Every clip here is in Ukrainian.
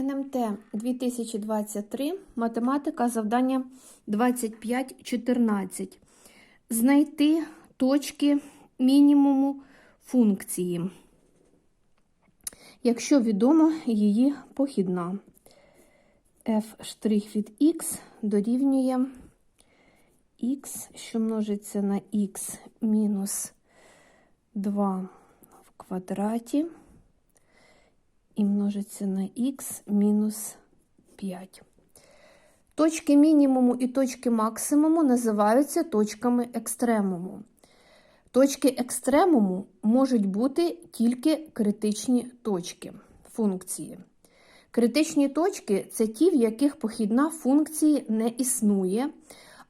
НМТ 2023, математика, завдання 25.14. Знайти точки мінімуму функції, якщо відомо її похідна. f' від x дорівнює x, що множиться на x мінус 2 в квадраті і множиться на х мінус 5. Точки мінімуму і точки максимуму називаються точками екстремуму. Точки екстремуму можуть бути тільки критичні точки функції. Критичні точки це ті, в яких похідна функції не існує,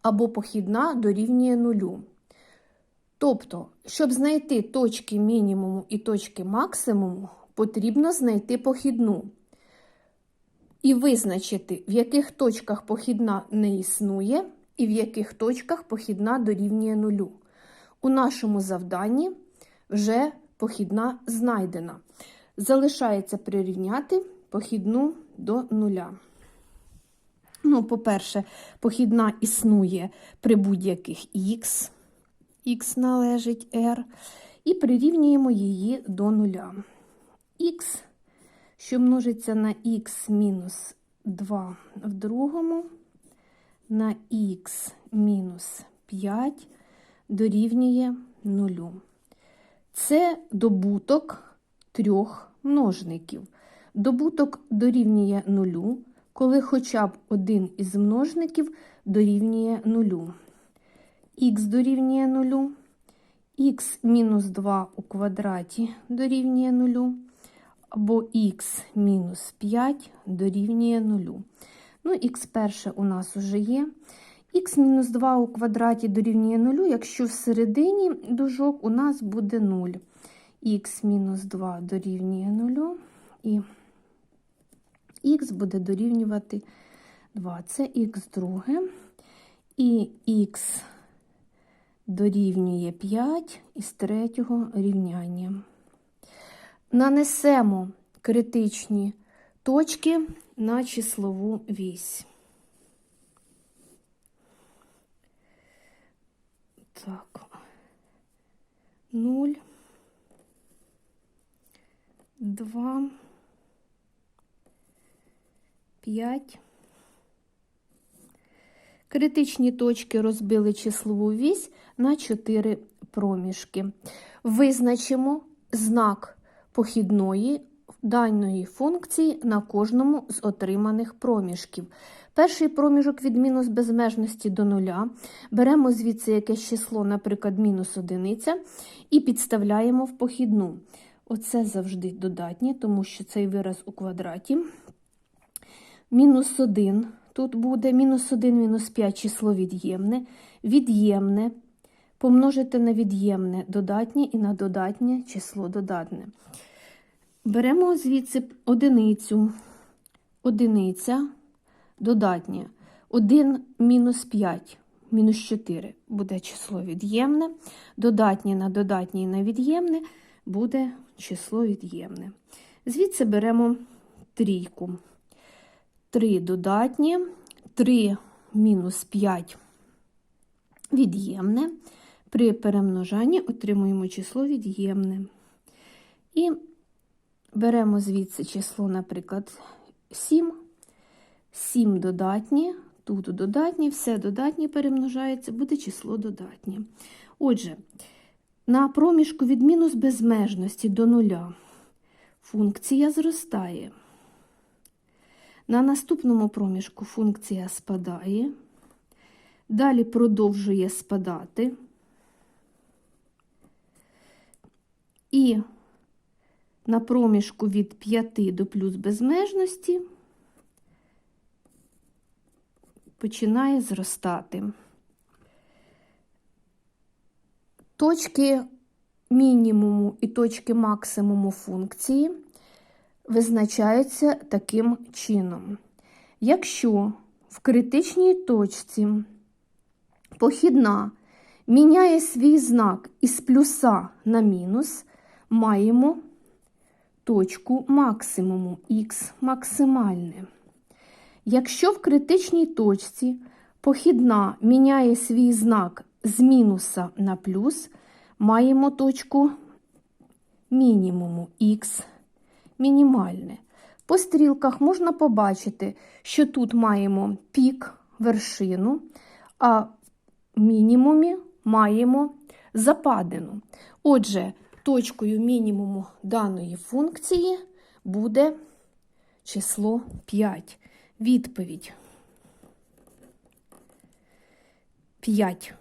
або похідна дорівнює нулю. Тобто, щоб знайти точки мінімуму і точки максимуму, потрібно знайти похідну і визначити, в яких точках похідна не існує, і в яких точках похідна дорівнює нулю. У нашому завданні вже похідна знайдена. Залишається прирівняти похідну до нуля. Ну, по-перше, похідна існує при будь-яких х, х належить r, і прирівнюємо її до нуля х, що множиться на х мінус 2 в другому, на х мінус 5 дорівнює 0. Це добуток трьох множників. Добуток дорівнює 0, коли хоча б один із множників дорівнює 0. х дорівнює 0, х мінус 2 у квадраті дорівнює 0 або х мінус 5 дорівнює 0. Ну, х перше у нас вже є. х мінус 2 у квадраті дорівнює 0, якщо всередині дужок у нас буде 0. х мінус 2 дорівнює 0, і х буде дорівнювати 2. Це х друге. І х дорівнює 5 із третього рівняння. Нанесемо критичні точки на числову вісь. Так, 0, 2, 5. Критичні точки розбили числову вісь на 4 проміжки. Визначимо знак похідної даної функції на кожному з отриманих проміжків. Перший проміжок від мінус безмежності до нуля. Беремо звідси якесь число, наприклад, мінус одиниця, і підставляємо в похідну. Оце завжди додатнє, тому що цей вираз у квадраті. Мінус 1 тут буде, мінус 1, мінус 5 число від'ємне, від'ємне. Помножити на від'ємне додатнє і на додатнє число додатне. Беремо звідси одиницю, одиниця додатнє. 1 мінус 5, мінус 4 буде число від'ємне. Додатнє на додатнє і на від'ємне буде число від'ємне. Звідси беремо трійку. 3 додатнє, 3 мінус 5 від'ємне. При перемножанні отримуємо число від'ємне. І беремо звідси число, наприклад, 7. 7 додатні, тут додатні, все додатні перемножається, буде число додатнє. Отже, на проміжку від мінус безмежності до нуля функція зростає. На наступному проміжку функція спадає, далі продовжує спадати. І на проміжку від 5 до плюс безмежності починає зростати. Точки мінімуму і точки максимуму функції визначаються таким чином. Якщо в критичній точці похідна міняє свій знак із плюса на мінус, маємо точку максимуму х максимальне. Якщо в критичній точці похідна міняє свій знак з мінуса на плюс, маємо точку мінімуму х мінімальне. По стрілках можна побачити, що тут маємо пік, вершину, а в мінімумі маємо западину. Отже, точкою мінімуму даної функції буде число 5. Відповідь 5.